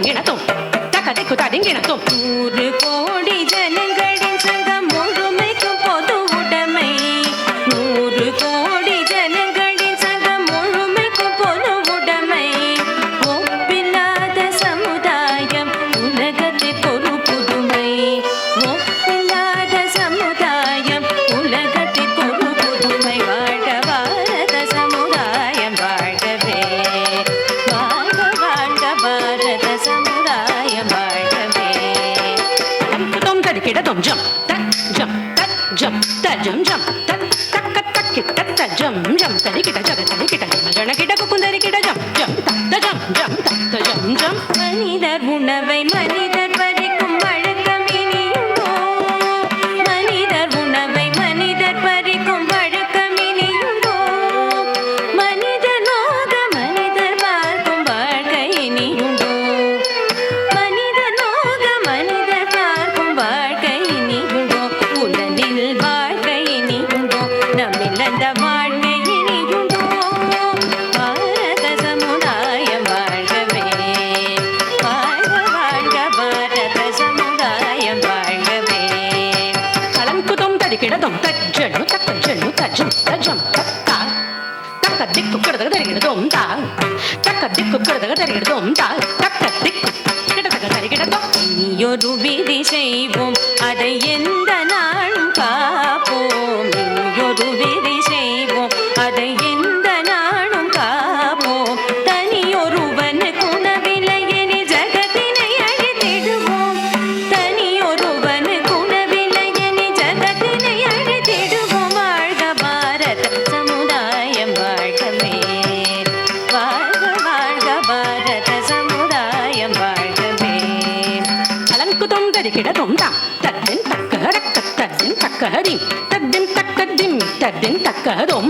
தடிங்கிடத்தும் தக்க திக்கு தடிங்கிடத்தும் நூறு கோடி ஜனங்கள் தம் தடிக்கிடத்தும் ஜம் that Zam that Zam the Zam Zam that தக்க தக்கி தத்த ஜம் ஜம் தடிக்கிட ஜக தடிக்கிட ஜன ஜனகிட குக்குந்தரிக்கிட ஜம் ஜம் தத்த ஜம் ஜம் தத்த ஜம் ஜம் மனிதர் உணவை மனிதர் தடிக்கிடதும் தஜ்ஜனு தக்க ஜனு தஜம் தஜம் தக்கா. தக்க திக்கு கிடதக தரிகிடதும் தா தக்க திக்கு கிடதக தரிகிடதும் தா தக்க திக்கு கிடதக தரிகிடதும் இனியொரு விதி செய்வோம். அதை எந்த கலங்குதும் தரிகிடதும் தா தத்தின் தக்க ரக்க தத்தின் தக்க ஹரிம் தத்தின் தக்க திம் தத்தின் தக்க ஹதும்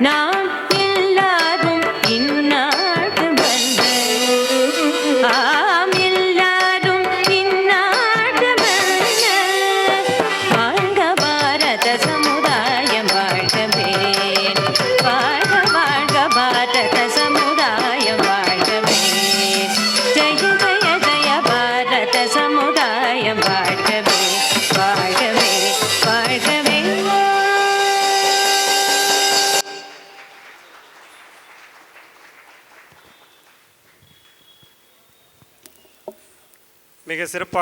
நாம் எல்லாரும் இந்நாட்டு மன்னர் ஆம் எல்லாரும் இந்நாட்டு மன்னர் வாழ்க பாரத சமுதாயம் வாழ்கவே வாழ்க வாழ்க பாரத சமுதாயம் வாழ்கவே ஜெய ஜெய ஜெய பாரத சமுதாயம் வாழ்கவே மிக சிறப்பாக